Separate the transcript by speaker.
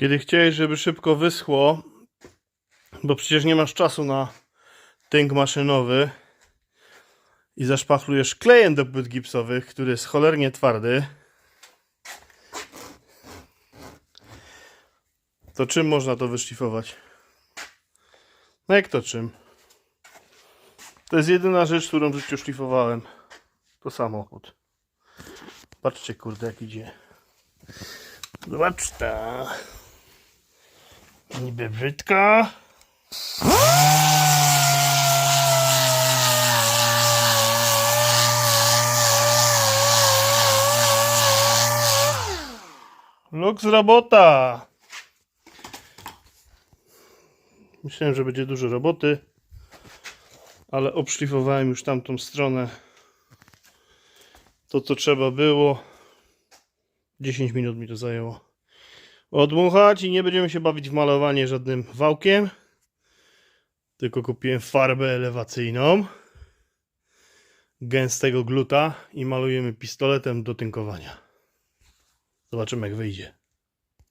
Speaker 1: Kiedy chciałeś, żeby szybko wyschło, bo przecież nie masz czasu na tynk maszynowy i zaszpachlujesz klejem do płyt gipsowych, który jest cholernie twardy, to czym można to wyszlifować? No jak to czym? To jest jedyna rzecz, którą w życiu szlifowałem. To samochód. Patrzcie, kurde, jak idzie. Zobacz ta. Niby brzydko. Luks robota. Myślałem, że będzie dużo roboty, ale obszlifowałem już tamtą stronę. To, co trzeba było. 10 minut mi to zajęło. Odmuchać i nie będziemy się bawić w malowanie żadnym wałkiem. Tylko kupiłem farbę elewacyjną. Gęstego gluta i malujemy pistoletem do tynkowania. Zobaczymy jak wyjdzie.